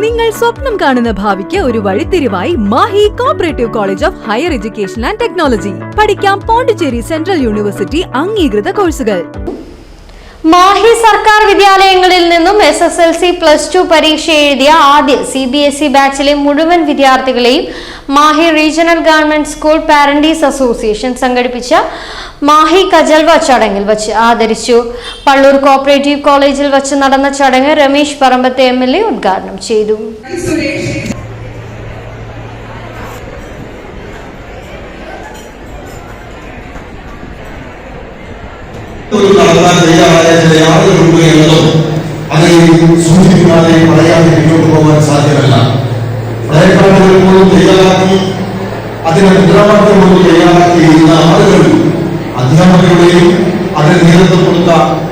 നിങ്ങൾ സ്വപ്നം കാണുന്ന ഭാവിക്ക് ഒരു വഴിത്തിരിവായി Mahe cooperative college of higher education and technology പഠിക്കാം പോണ്ടിച്ചേരി സെൻട്രൽ യൂണിവേഴ്സിറ്റി അംഗീകൃത കോഴ്സുകൾ മാഹി സർക്കാർ വിദ്യാലയങ്ങളിൽ നിന്നും S S L C plus two പരീക്ഷ എഴുതിയ ആദ്യ സി ബി എസ് ഇ ബാച്ചിലെ മുഴുവൻ വിദ്യാർത്ഥികളെയും Mahe regional government school parents association സംഘടിപ്പിച്ച മാഹി കജൽവ ചടങ്ങിൽ വച്ച് ആദരിച്ചു. പള്ളൂർ കോപ്പറേറ്റീവ് കോളേജിൽ വച്ച് നടന്ന ചടങ്ങ് Ramesh Parambath M L A ഉദ്ഘാടനം ചെയ്തു. ഒരു അത് സൂചിപ്പിക്കാതെയും പറയാതെ മുന്നോട്ട് പോകാൻ സാധ്യമല്ല. പ്രയത്നങ്ങൾ പോലും തയ്യാറാക്കി അതിനെ മുദ്രാവാക്യം പോലും തയ്യാറാക്കിയിരുന്ന ആളുകൾ അധ്യാപകരുടെയും അതിന് നേതൃത്വം കൊടുത്ത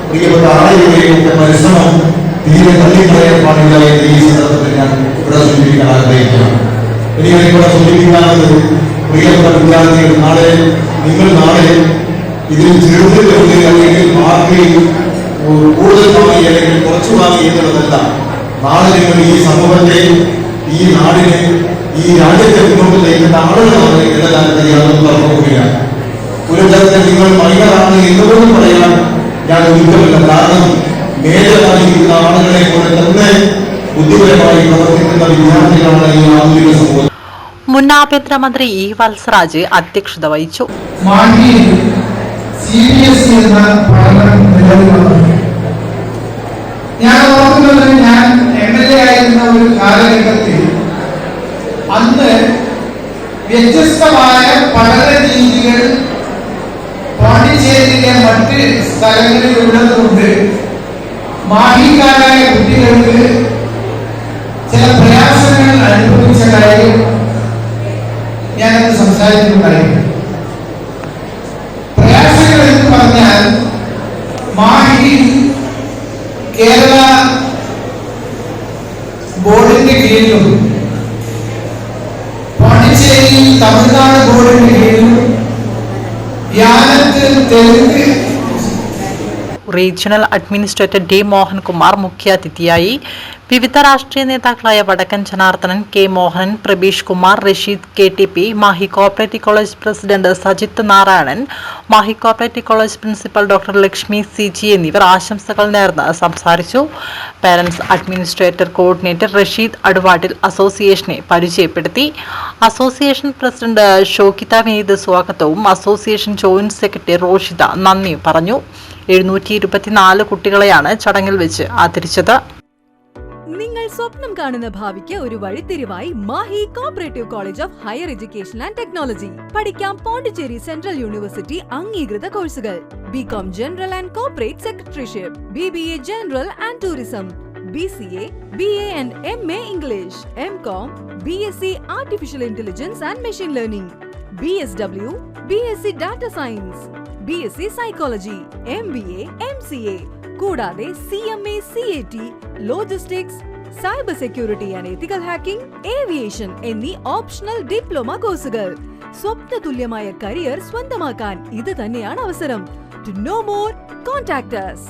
പ്രിയപ്പെട്ട ആളുകളുടെയും ഒക്കെ പരിശ്രമം തീരെ തള്ളിക്കളയാൻ പാടില്ല എന്ന് ഈ സന്ദർഭത്തിൽ ഞാൻ ഇവിടെ സൂചിപ്പിക്കാൻ ആഗ്രഹിക്കുകയാണ്. ഇനി ഇവിടെ സൂചിപ്പിക്കാനുള്ളത് പ്രിയപ്പെട്ട വിദ്യാർത്ഥികൾ നാളെ നിങ്ങൾ നാളെ ഇതിൽ ചെറുതിലുണ്ട് അല്ലെങ്കിൽ മാർക്കിൽ വാങ്ങി അല്ലെങ്കിൽ കുറച്ചു ഭാവി എന്നുള്ളതല്ല. നാളെ നിങ്ങൾ ഈ സമൂഹത്തെ ഈ നാടിനെ ഈ രാജ്യത്തെ മുന്നോട്ട് നയിക്കേണ്ട ആളുകളാണ് എന്ന കാര്യത്തിൽ യാതൊന്നും പോവുകയാണ് ഒരു തരത്തിൽ നിങ്ങൾ മൈനറാണ് എന്നുപോലും പറയാൻ ഞാൻ ഒരുക്കമില്ല കാരണം മേജറായിരിക്കുന്ന ആളുകളെ പോലെ തന്നെ ബുദ്ധിപരമായി പ്രവർത്തിക്കുന്ന വിദ്യാർത്ഥികളാണ് ഈ ആധുനിക സമൂഹം മുൻ ആഭ്യന്തരമന്ത്രി ഇ വത്സരാജ് അധ്യക്ഷത വഹിച്ചു. സി ബി എസ് ഇ എന്ന പഠനം നിലവിൽ വന്നു ഞാൻ ഓർക്കുന്നത് ഞാൻ എം എൽ എ ആയിരുന്ന ഒരു കാലഘട്ടത്തിൽ അന്ന് വ്യത്യസ്തമായ പഠന രീതികൾ പോണ്ടിച്ചേരിയിലെ മറ്റ് സ്ഥലങ്ങളിൽ ഉള്ളതുകൊണ്ട് മാഹിക്കാരായ കുട്ടികൾക്ക് റീജിയണൽ അഡ്മിനിസ്ട്രേറ്റർ ഡി മോഹൻകുമാർ മുഖ്യാതിഥിയായി വിവിധ രാഷ്ട്രീയ നേതാക്കളായ Vadakkan Janardhanan K Mohanan Prabeesh Kumar Rasheed K T P Mahe cooperative college president Sajith Narayanan Mahe cooperative college principal doctor Lakshmi C G എന്നിവർ ആശംസകൾ നേർന്ന് സംസാരിച്ചു. Parents administrator coordinator Rasheed Aduvattil അസോസിയേഷനെ പരിചയപ്പെടുത്തി. Association president ഷോക്കിത Vineeth സ്വാഗതവും association joint secretary Roshitha നന്ദിയും പറഞ്ഞു. എഴുന്നൂറ്റി ഇരുപത്തിനാല് കുട്ടികളെയാണ് ചടങ്ങിൽ വെച്ച് ആദരിച്ചത്. സ്വപ്നം കാണുന്ന ഭാവിക്ക് ഒരു വഴിത്തിരിവായി Mahe cooperative college of higher education and technology പഠിക്കാം പോണ്ടിച്ചേരി സെൻട്രൽ യൂണിവേഴ്സിറ്റി അംഗീകൃത കോഴ്സുകൾ. B com general and corporate secretaryship B B A general and tourism B C A B A and M A English M com B S C artificial intelligence and machine learning B S W B S C data science B S C psychology M B A M C A കൂടാതെ C M A C A T logistics cyber security and ethical hacking aviation എന്നീ optional diploma കോഴ്സുകൾ സ്വപ്ന തുല്യമായ career സ്വന്തമാക്കാൻ ഇത് തന്നെയാണ് അവസരം to know more contact us